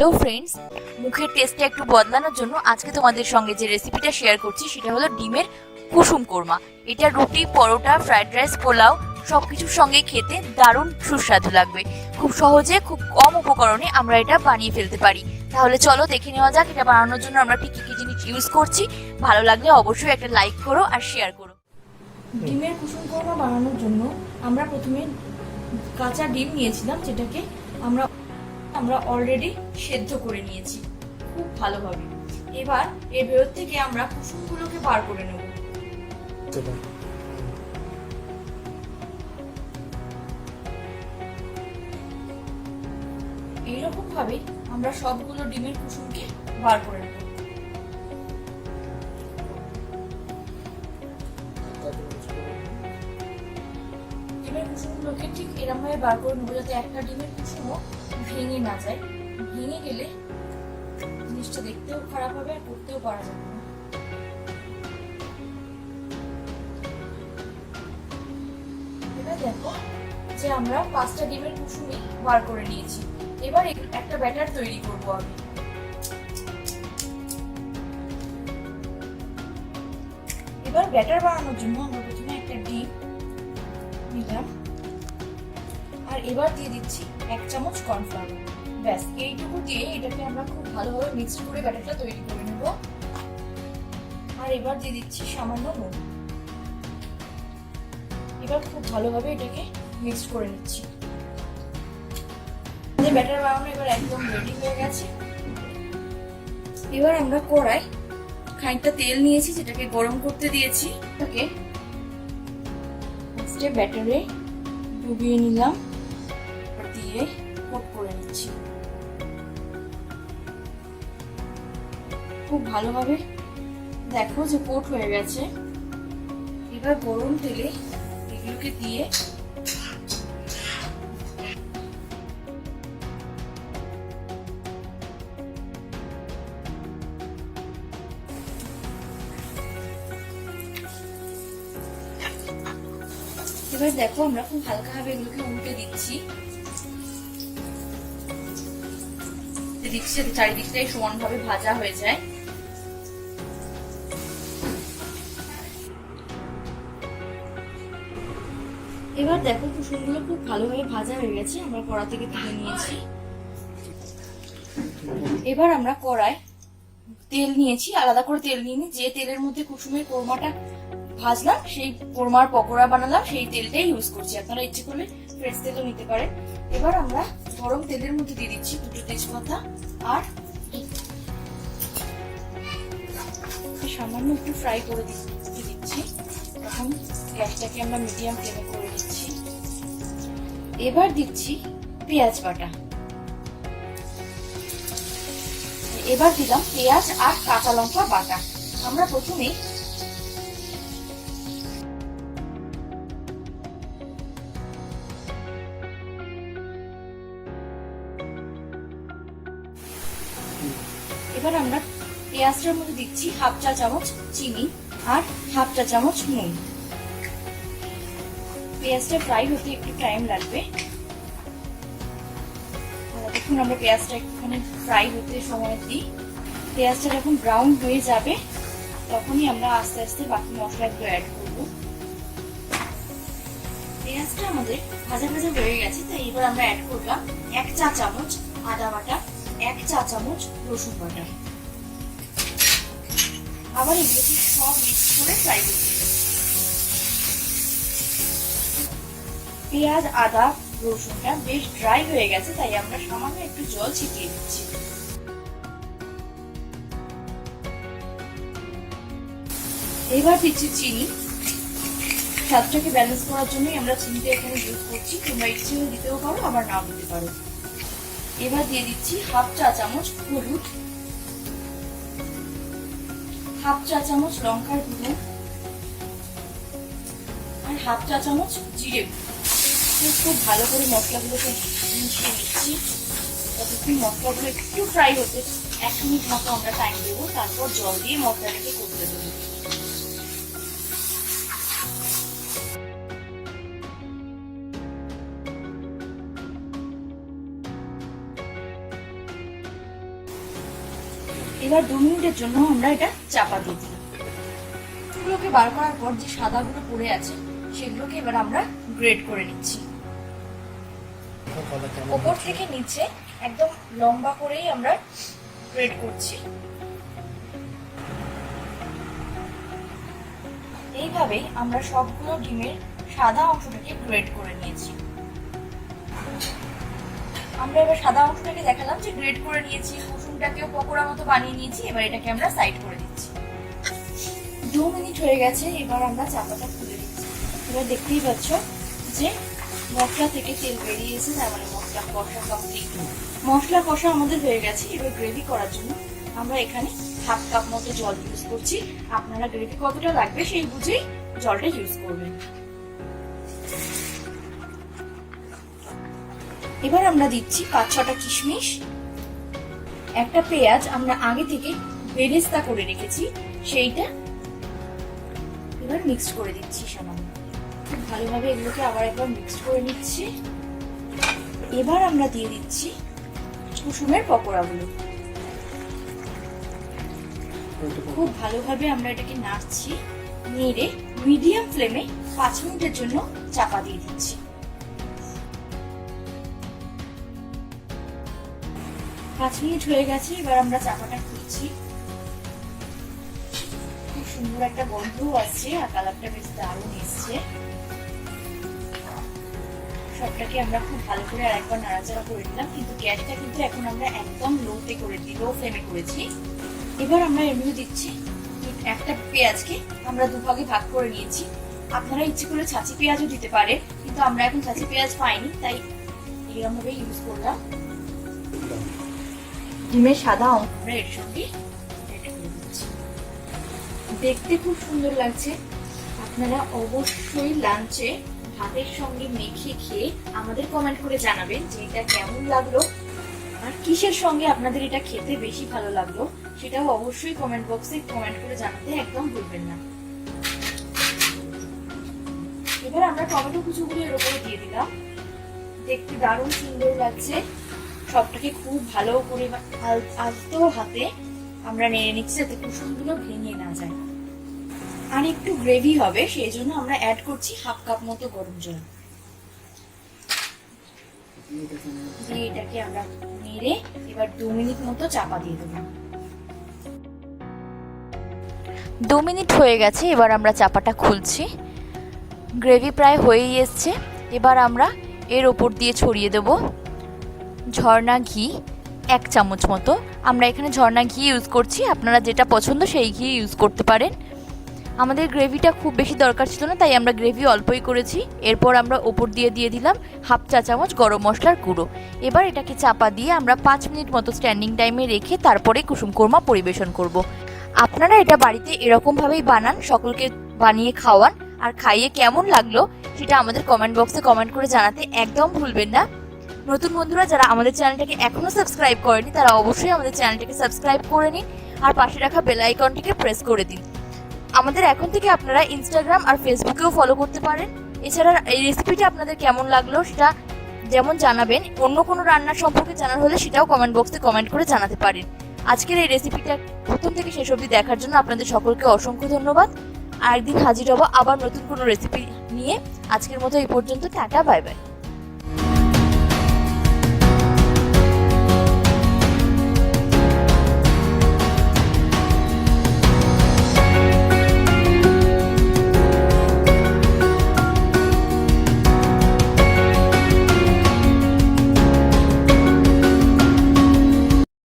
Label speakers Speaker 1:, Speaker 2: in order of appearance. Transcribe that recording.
Speaker 1: Hello friends মুখের টেস্টটা একটু বদলানোর জন্য আজকে তোমাদের সঙ্গে যে রেসিপিটা শেয়ার করছি, সেটা হলো ডিমের কুসুম কোরমা। এটা রুটি, পরোটা ফ্রাইড রাইস পোলাও সব কিছুর সঙ্গে খেতে দারুণ সুস্বাদু লাগবে। খুব সহজে, খুব কম উপকরণে আমরা এটা বানিয়ে ফেলতে পারি। তাহলে চলো দেখে নেওয়া যাক এটা বানানোর জন্য আমরা ঠিক কী কী জিনিস ইউজ করছি। ভালো লাগলে অবশ্যই একটা লাইক করো আর শেয়ার করো।
Speaker 2: ডিমের কুসুম কোরমা বানানোর জন্য আমরা প্রথমে কাঁচা ডিম নিয়েছিলাম, যেটাকে আমরা আমরা অলরেডি সেদ্ধ করে নিয়েছি খুব ভালোভাবে। এবার এর ভেতর থেকে আমরা কুসুমগুলোকে বার করে নেব। এইরকম ভাবে আমরা সবগুলো ডিমের কুসুমকে বার করে নেব। ডিমের কুসুমগুলোকে ঠিক এরকম ভাবে বার করে নেব যাতে একটা ডিমের কুসুমও ভেঙে না যায়। ভেঙে গেলে জিনিসটা দেখতেও খারাপ হবে আর করতেও পারা যাবে এবার দেখো যে আমরা পাঁচটা ডিমের কুসুমই বার করে নিয়েছি। এবার একটা ব্যাটার তৈরি করব আমি। এবার ব্যাটার বানানোর জন্য আমরা প্রথমে একটা ডিম নিলাম। আর এবার দিয়ে দিচ্ছি এক চামচ কর্নফ্লাওয়ার ব্যাস, এইটুকু দিয়ে এটাকে আমরা খুব ভালোভাবে মিক্সড করে ব্যাটারটা তৈরি করে নেব। আর এবার দিয়ে দিচ্ছি সামান্য নুন। এবার খুব ভালোভাবে এটাকে মিক্সড করে নিচ্ছি। আমাদের ব্যাটার বানানো এবার একদম রেডি হয়ে গেছে। এবার আমরা কড়াই খানিকটা তেল নিয়েছি, যেটাকে গরম করতে দিয়েছি। ওকে ব্যাটারে ডুবিয়ে নিলাম। খুব ভালোভাবে দেখো যে কোট হয়ে গেছে। এবার গরম তেলে এগুলোকে দিয়ে এবার দেখো আমরা খুব হালকাভাবে এগুলোকে উল্টে দিচ্ছি। দিচ্ছি চারিদিকটাই সমানভাবে ভাজা হয়ে যায়। এবার দেখো কুসুমগুলো খুব ভালোভাবে ভাজা হয়ে গেছে, আমরা কড়া থেকে তুলে নিয়েছি। এবার আমরা কড়াই তেল নিয়েছি, আলাদা করে তেল নিয়ে। যে তেলের মধ্যে কুসুমের কোরমাটা ভাজলাম, সেই কোরমার পকোড়া বানালাম, সেই তেলটাই ইউজ করছি। আপনারা ইচ্ছে করলে ফ্রেশ তেলও নিতে পারেন। এবার আমরা গরম তেলের মধ্যে দিয়ে দিচ্ছি দুটো তেজপাতা আর সামান্য একটু ফ্রাই করে দিচ্ছি। এখন গ্যাসটাকে আমরা মিডিয়াম ফ্লেমে করে এবার দিচ্ছি পেঁয়াজ বাটা। এবার দিলাম পেঁয়াজ আর কাঁচা লঙ্কা বাটা। আমরা প্রথমে এবার আমরা পেঁয়াজটার মধ্যে দিচ্ছি হাফ চা চামচ চিনি আর হাফ চা চামচ নুন। পেঁয়াজটা ফ্রাই হতে একটু টাইম লাগবে। দেখুন আমরা পেঁয়াজটা একটুখানি ফ্রাই হতে সময় দিই। পেঁয়াজটা যখন ব্রাউন হয়ে যাবে, তখনই আমরা আস্তে আস্তে বাকি মশলাগুলো অ্যাড করব। পেঁয়াজটা আমাদের ভাজা ভাজা হয়ে গেছে, তাই এবার আমরা অ্যাড করলাম এক চা চামচ আদা বাটা, এক চা চামচ রসুন বাটা। আবার এগুলোকে সব মিক্স করে ফ্রাই করতে পেঁয়াজ, আদা, রসুনটা বেশ ড্রাই হয়ে গেছে, তাই আমরা সামান্য একটু জল ছিটিয়ে দিচ্ছি এবার দিচ্ছি চিনি। স্বাদটাকে ব্যালেন্স করার জন্যই আমরা চিনিটা এখানে ইউজ করছি। তোমরা ইচ্ছে হলে দিতেও পারো, আবার নাও দিতে পারো। এবার দিয়ে দিচ্ছি হাফ চা চামচ হলুদ। হাফ চা চামচ লঙ্কার গুঁড়ো। আর হাফ চা চামচ জিরে গুঁড়ো। খুব ভালো করে মশলাগুলোকে মিশিয়ে নিচ্ছি। ততক্ষণ মশলাগুলো একটু ফ্রাই হতে এক মিনিট মতো আমরা টাইম দেবো, তারপর জল দিয়ে মশলাটাকে করতে দেবো এবার দু মিনিটের জন্য আমরা এটা চাপা দিয়ে দিলাম। এগুলোকে বার করার পর যে সাদাগুলো পড়ে আছে, সেগুলোকে এবার আমরা গ্রেড করে নিচ্ছি। ওপর থেকে নিচে একদম লম্বা করেই আমরা গ্রেড করছি। এইভাবেই আমরা সবগুলো ডিমের সাদা অংশটাকে গ্রেড করে নিয়েছি। আমরা এবার সাদা অংশটাকে দেখালাম যে গ্রেড করে নিয়েছি কুসুমটাকেও পকোড়া মতো বানিয়ে নিয়েছি এবার এটাকে আমরা সাইড করে দিচ্ছি। দু মিনিট হয়ে গেছে এবার আমরা চাপাটা খুলে দিচ্ছি। এবার দেখতেই পাচ্ছ যে মশলা থেকে তেল বেরিয়েছে তার মানে মশলা কষা কমপ্লিট মশলা কষা আমাদের হয়ে গেছে। এবার গ্রেভি করার জন্য আমরা এখানে হাফ কাপ মতো জল ইউজ করছি। আপনারা গ্রেভি কতটা লাগবে সেই বুঝেই জলটা ইউজ করবেন। এবার আমরা দিচ্ছি পাঁচ ছটা কিশমিশ। একটা পেঁয়াজ আমরা আগে থেকে বেরেস্তা করে রেখেছি, সেইটা এবার মিক্সড করে দিচ্ছি সামান্য। খুব ভালোভাবে এগুলোকে আবার একবার মিক্সড করে নিচ্ছি। এবার আমরা দিয়ে দিচ্ছি কুসুমের পকোড়াগুলো। খুব ভালোভাবে আমরা এটাকে নাড়ছি, নেড়ে মিডিয়াম ফ্লেমে পাঁচ মিনিটের জন্য চাপা দিয়ে দিচ্ছি। পাঁচ মিনিট হয়ে গেছে, এবার আমরা চাপাটা খুলছি। খুব সুন্দর একটা গন্ধও আছে আর কালারটা বেশ দারুণ এসছে। সবটাকে আমরা খুব ভালো করে আরেকবার নাড়াচাড়া করে দিলাম কিন্তু গ্যাসটা কিন্তু এখন আমরা একদম লোতে করে দিই লো ফ্লেমে করেছি। এবার আমরা এর মধ্যে দিচ্ছি একটা পেঁয়াজকে আমরা দুভাগে ভাগ করে নিয়েছি। আপনারা ইচ্ছে করে ছাঁচি পেঁয়াজও দিতে পারে কিন্তু আমরা এখন ছাঁচি পেঁয়াজ পাইনি তাই এরকম ভাবে ইউজ করলাম। ডিমের সাদা অংশ। আমরা এর সঙ্গে। দেখতে খুব সুন্দর লাগছে। আপনারা অবশ্যই লাঞ্চে ভাতের সঙ্গে মেখে খেয়ে আমাদের কমেন্ট করে জানাবেন যে এটা কেমন লাগল আর কিসের সঙ্গে আপনাদের এটা খেতে বেশি ভালো লাগল সেটাও অবশ্যই কমেন্ট বক্সে কমেন্ট করে জানাতে একদম ভুলবেন না। এবার আমরা টমেটো কুচুগুলো এর উপরে দিয়ে দিলাম। দেখতে দারুণ সুন্দর লাগছে। সবটাকে খুব ভালো করে আল- আলতো হাতে আমরা নেড়ে নিচ্ছি যাতে কুসুমগুলো ভেঙে না যায়। আর একটু গ্রেভি হবে, সেই জন্য আমরা অ্যাড করছি হাফ কাপ মতো গরম জল। দিয়ে এটাকে আমরা নেড়ে এবার দু মিনিট মতো চাপা দিয়ে দেবো।
Speaker 1: দু মিনিট হয়ে গেছে, এবার আমরা চাপাটা খুলছি। গ্রেভি প্রায় হয়েই এসছে, এবার আমরা এর ওপর দিয়ে ছড়িয়ে দেব ঝর্ণা ঘি এক চামচ মতো। আমরা এখানে ঝর্ণা ঘি ইউজ করছি, আপনারা যেটা পছন্দ সেই ঘি ইউজ করতে পারেন। আমাদের গ্রেভিটা খুব বেশি দরকার ছিল না, তাই আমরা গ্রেভি অল্পই করেছি। এরপর আমরা ওপর দিয়ে দিয়ে দিলাম হাফ চা চামচ গরম মশলার গুঁড়ো। এবার এটাকে চাপা দিয়ে আমরা পাঁচ মিনিট মতো স্ট্যান্ডিং টাইমে রেখে তারপরে কুসুম কোরমা পরিবেশন করব। আপনারা এটা বাড়িতে এরকমভাবেই বানান, সকলকে বানিয়ে খাওয়ান, আর খাইয়ে কেমন লাগল সেটা আমাদের কমেন্ট বক্সে কমেন্ট করে জানাতে একদম ভুলবেন না। নতুন বন্ধুরা, যারা আমাদের চ্যানেলটাকে এখনও সাবস্ক্রাইব করেনি, তারা অবশ্যই আমাদের চ্যানেলটাকে সাবস্ক্রাইব করে নিন, আর পাশে রাখা বেল আইকনটিকে প্রেস করে দিন। আমাদের এখন থেকে আপনারা ইনস্টাগ্রাম আর ফেসবুকেও ফলো করতে পারেন। এছাড়া এই রেসিপিটা আপনাদের কেমন লাগল সেটা যেমন জানাবেন, অন্য কোনো রান্নার সম্পর্কে জানার হলে সেটাও কমেন্ট বক্সে কমেন্ট করে জানাতে পারেন। আজকের এই রেসিপিটা প্রথম থেকে শেষ অবধি দেখার জন্য আপনাদের সকলকে অসংখ্য ধন্যবাদ। আর একদিন হাজির হব আবার নতুন কোনো রেসিপি নিয়ে। আজকের মতো এই পর্যন্ত, টাটা বাই বাই